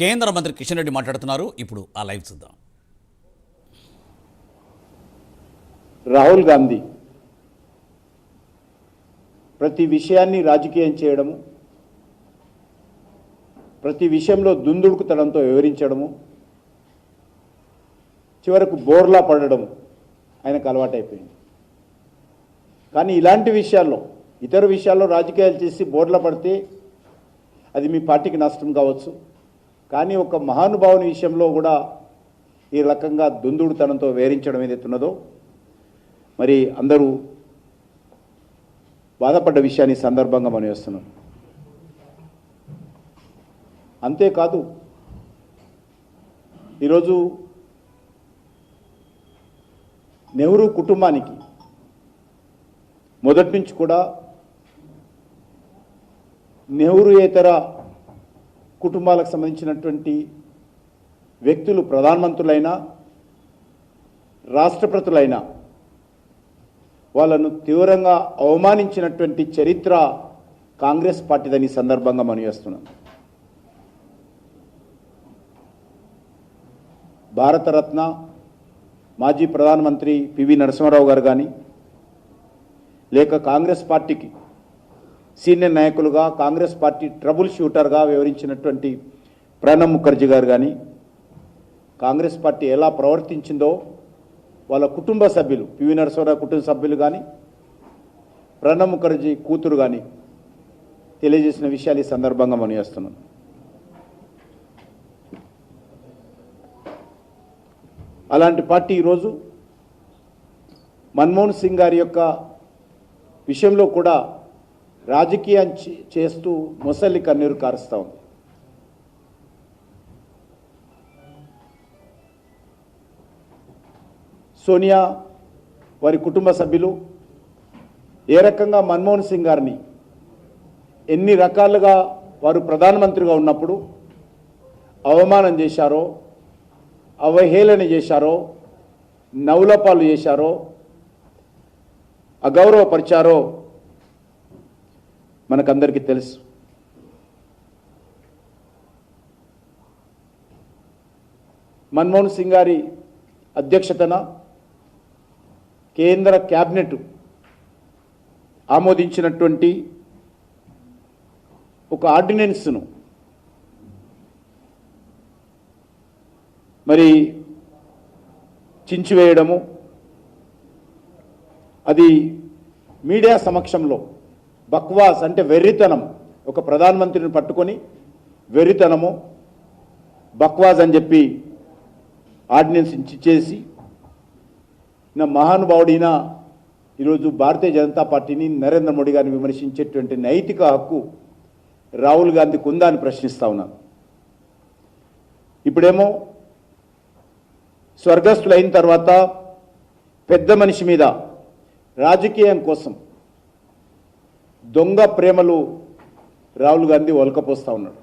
కేంద్ర మంత్రి కిషన్ రెడ్డి మాట్లాడుతున్నారు. ఇప్పుడు ఆ లైవ్ చూద్దాం. రాహుల్ గాంధీ ప్రతి విషయాన్ని రాజకీయం చేయడము ప్రతి విషయంలో దుందుడుకుతనంతో వివరించడము చివరకు బోర్లా పడడము ఆయనకు అలవాటైపోయింది. కానీ ఇలాంటి విషయాల్లో ఇతర విషయాల్లో రాజకీయాలు చేసి బోర్లా పడితే అది మీ పార్టీకి నష్టం కావచ్చు. కానీ ఒక మహానుభావుని విషయంలో కూడా ఈ రకంగా దుందుడుతనంతో వేరించడం ఏదైతే ఉన్నదో మరి అందరూ బాధపడ్డ విషయాన్ని సందర్భంగా మనం వేస్తున్నాం. అంతేకాదు ఈరోజు నెహ్రూ కుటుంబానికి మొదటి నుంచి కూడా నెహ్రూయేతర కుటుంబాలకు సంబంధించినటువంటి వ్యక్తులు ప్రధానమంత్రులైనా రాష్ట్రపతులైనా వాళ్ళను తీవ్రంగా అవమానించినటువంటి చరిత్ర కాంగ్రెస్ పార్టీదని సందర్భంగా మనం చేస్తున్నాం. భారతరత్న మాజీ ప్రధానమంత్రి పివి నరసింహారావు గారు కానీ లేక కాంగ్రెస్ పార్టీకి సీనియర్ నాయకులుగా కాంగ్రెస్ పార్టీ ట్రబుల్ షూటర్గా వివరించినటువంటి ప్రణబ్ ముఖర్జీ గారు కానీ కాంగ్రెస్ పార్టీ ఎలా ప్రవర్తించిందో వాళ్ళ కుటుంబ సభ్యులు పివి నరసింహరావు కుటుంబ సభ్యులు కానీ ప్రణబ్ ముఖర్జీ కూతురు కానీ తెలియజేసిన విషయాలు ఈ సందర్భంగా మనం చేస్తున్నాం. అలాంటి పార్టీ ఈరోజు మన్మోహన్ సింగ్ గారి యొక్క విషయంలో కూడా రాజకీయం చే- చేస్తూ ముసలి కన్నీరు కారుస్తూ ఉంది. సోనియా వారి కుటుంబ సభ్యులు ఏ రకంగా మన్మోహన్ సింగ్ గారిని ఎన్ని రకాలుగా వారు ప్రధానమంత్రిగా ఉన్నప్పుడు అవమానం చేశారో అవహేళన చేశారో నవలపాలు చేశారో అగౌరవపరిచారో మనకందరికీ తెలుసు. మన్మోహన్ సింగ్ గారి అధ్యక్షతన కేంద్ర క్యాబినెట్ ఆమోదించినటువంటి ఒక ఆర్డినెన్స్ను మరి చించివేయడము అది మీడియా సమక్షంలో బక్వాస్ అంటే వెర్రితనం. ఒక ప్రధానమంత్రిని పట్టుకొని వెర్రితనము బక్వాజ్ అని చెప్పి ఆర్డినెన్స్ ఇచ్చేసి నా మహానుభావుడైన ఈరోజు భారతీయ జనతా పార్టీని నరేంద్ర మోడీ గారిని విమర్శించేటువంటి నైతిక హక్కు రాహుల్ గాంధీకి ఉందా అని ప్రశ్నిస్తా ఉన్నాను. ఇప్పుడేమో స్వర్గస్థులైన తర్వాత పెద్ద మనిషి మీద రాజకీయం కోసం దొంగ ప్రేమలు రాహుల్ గాంధీ ఒలకపోస్తూ ఉన్నాడు.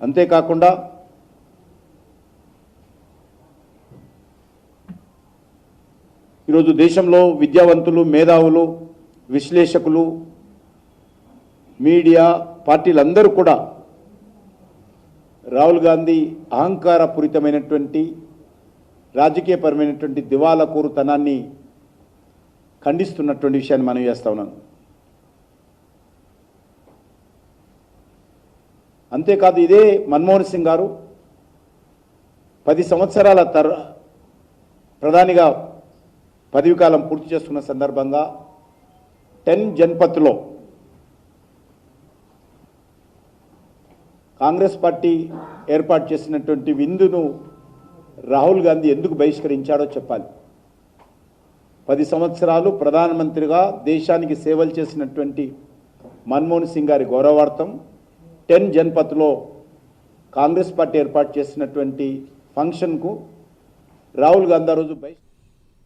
అంతేకాకుండా ఈరోజు దేశంలో విద్యావంతులు మేధావులు విశ్లేషకులు మీడియా పార్టీలందరూ కూడా రాహుల్ గాంధీ అహంకారపూరితమైనటువంటి రాజకీయపరమైనటువంటి దివాలా కోరుతనాన్ని ఖండిస్తున్నటువంటి విషయాన్ని మనం చేస్తా ఉన్నాను అంతేకాదు ఇదే మన్మోహన్ సింగ్ గారు పది సంవత్సరాల తర్ ప్రధానిగా పదవి కాలం పూర్తి చేస్తున్న సందర్భంగా టెన్ జన్పత్లో కాంగ్రెస్ పార్టీ ఏర్పాటు చేసినటువంటి విందును రాహుల్ గాంధీ ఎందుకు బహిష్కరించాడో చెప్పాలి. పది సంవత్సరాలు ప్రధానమంత్రిగా దేశానికి సేవలు చేసినటువంటి మన్మోహన్ సింగ్ గారి గౌరవార్థం టెన్ జన్పత్లో కాంగ్రెస్ పార్టీ ఏర్పాటు చేసినటువంటి ఫంక్షన్కు రాహుల్ గాంధీ ఆ రోజు బహిష్క